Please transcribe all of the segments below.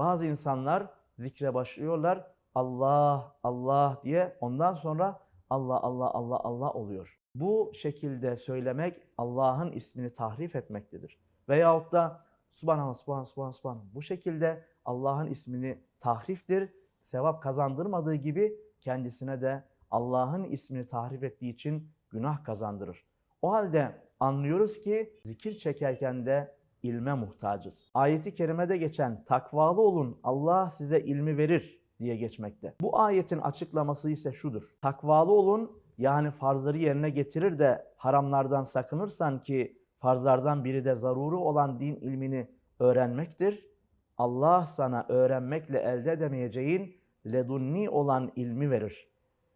Bazı insanlar zikre başlıyorlar. Allah, Allah diye ondan sonra Allah, Allah, Allah, Allah oluyor. Bu şekilde söylemek Allah'ın ismini tahrif etmektedir. Veyahut da Subhanallah, Subhanallah, Subhanallah, Subhanallah. Bu şekilde Allah'ın ismini tahriftir. Sevap kazandırmadığı gibi kendisine de Allah'ın ismini tahrif ettiği için günah kazandırır. O halde anlıyoruz ki zikir çekerken de ilme muhtacız. Ayeti kerimede geçen takvalı olun Allah size ilmi verir diye geçmekte. Bu ayetin açıklaması ise şudur. Takvalı olun yani farzları yerine getirir de haramlardan sakınırsan ki farzlardan biri de zaruri olan din ilmini öğrenmektir. Allah sana öğrenmekle elde edemeyeceğin ledunni olan ilmi verir.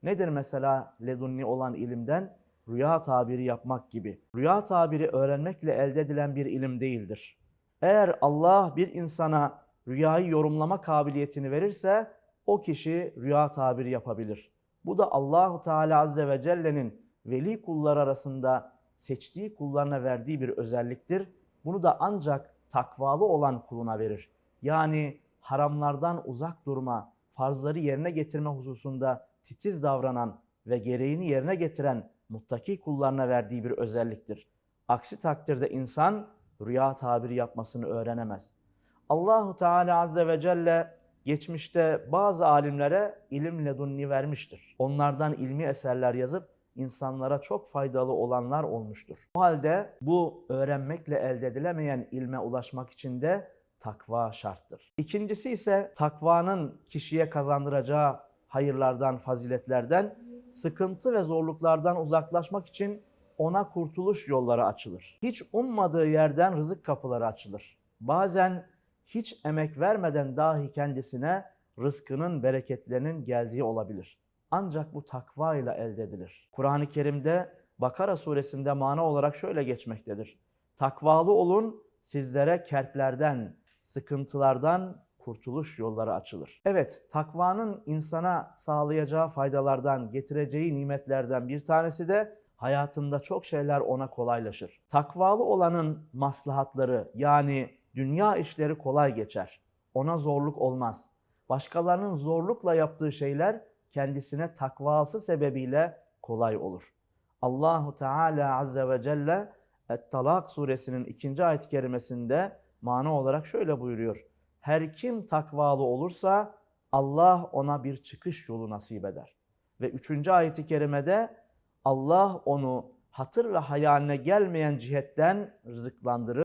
Nedir mesela ledunni olan ilimden? Rüya tabiri yapmak gibi. Rüya tabiri öğrenmekle elde edilen bir ilim değildir. Eğer Allah bir insana rüyayı yorumlama kabiliyetini verirse o kişi rüya tabiri yapabilir. Bu da Allahu Teala Azze ve Celle'nin veli kullar arasında seçtiği kullarına verdiği bir özelliktir. Bunu da ancak takvalı olan kuluna verir. Yani haramlardan uzak durma, farzları yerine getirme hususunda titiz davranan ve gereğini yerine getiren muttaki kullarına verdiği bir özelliktir. Aksi takdirde insan rüya tabiri yapmasını öğrenemez. Allahu Teala Azze ve Celle geçmişte bazı alimlere ilim ledunni vermiştir. Onlardan ilmi eserler yazıp insanlara çok faydalı olanlar olmuştur. O halde bu öğrenmekle elde edilemeyen ilme ulaşmak için de takva şarttır. İkincisi ise takvanın kişiye kazandıracağı hayırlardan, faziletlerden sıkıntı ve zorluklardan uzaklaşmak için ona kurtuluş yolları açılır. Hiç ummadığı yerden rızık kapıları açılır. Bazen hiç emek vermeden dahi kendisine rızkının bereketlerinin geldiği olabilir. Ancak bu takva ile elde edilir. Kur'an-ı Kerim'de Bakara suresinde mana olarak şöyle geçmektedir. Takvalı olun sizlere kerplerden, sıkıntılardan kurtuluş yolları açılır. Evet, takvanın insana sağlayacağı faydalardan, getireceği nimetlerden bir tanesi de hayatında çok şeyler ona kolaylaşır. Takvalı olanın maslahatları yani dünya işleri kolay geçer. Ona zorluk olmaz. Başkalarının zorlukla yaptığı şeyler kendisine takvası sebebiyle kolay olur. Allahu Teala Azze ve Celle Et-Talak suresinin ikinci ayet-i kerimesinde mana olarak şöyle buyuruyor. Her kim takvalı olursa Allah ona bir çıkış yolu nasip eder. Ve üçüncü ayeti kerimede Allah onu hatır ve hayaline gelmeyen cihetten rızıklandırır.